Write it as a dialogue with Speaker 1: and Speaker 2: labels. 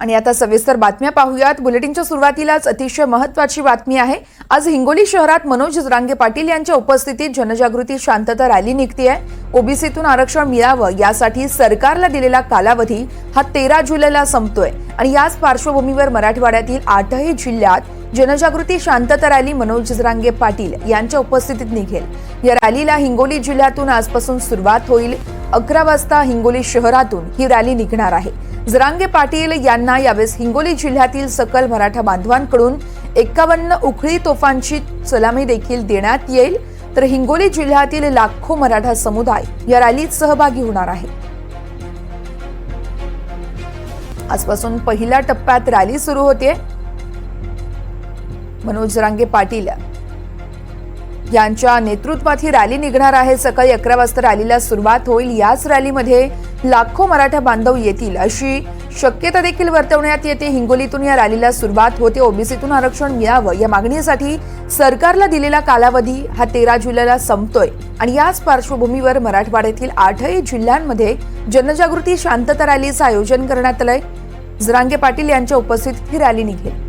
Speaker 1: आणि आता सविस्तर बातम्या पाहूयात. बुलेटिनच्या सुरुवातीलाच अतिशय महत्वाची बातमी आहे. आज हिंगोली शहरात मनोज रांगे पाटील यांच्या उपस्थितीत जनजागृती शांतता रॅली निघतीये. ओबीसीतून आरक्षण मिळावं यासाठी सरकारला दिलेला कालावधी हा तेरा जुलैला संपतोय. आणि याच पार्श्वभूमीवर मराठवाड्यातील आठही जिल्ह्यात जनजागृती शांतता रॅली मनोज जरांगे पाटील यांच्या उपस्थितीत निघेल. या रॅलीला हिंगोली जिल्ह्यातून आजपासून सुरुवात होईल. अकरा वाजता हिंगोली शहरातून ही रॅली निघणार आहे. जरांगे पाटील यांना यावेळेस हिंगोली जिल्ह्यातील सकल मराठा बांधवांकडून एक्कावन्न उखळी तोफांची सलामी देखील देण्यात येईल. तर हिंगोली जिल्ह्यातील लाखो मराठा समुदाय या रॅलीत सहभागी होणार आहे. आजपासून पहिल्या टप्प्यात रॅली सुरू होते. मनोज जरांगे पाटील यांच्या नेतृत्वात ही रॅली निघणार आहे. सकाळी अकरा वाजता रॅलीला सुरुवात होईल. याच रॅलीमध्ये लाखो मराठा बांधव येतील अशी शक्यता देखील वर्तवण्यात येते. हिंगोलीतून या रॅलीला सुरुवात होते. ओबीसीतून आरक्षण मिळावं या मागणीसाठी सरकारला दिलेला कालावधी हा तेरा जुलैला संपतोय आणि याच पार्श्वभूमीवर मराठवाड्यातील आठही जिल्ह्यांमध्ये जनजागृती शांतता रॅलीचं आयोजन करण्यात आलंय. जरांगे पाटील यांच्या उपस्थितीत ही रॅली निघेल.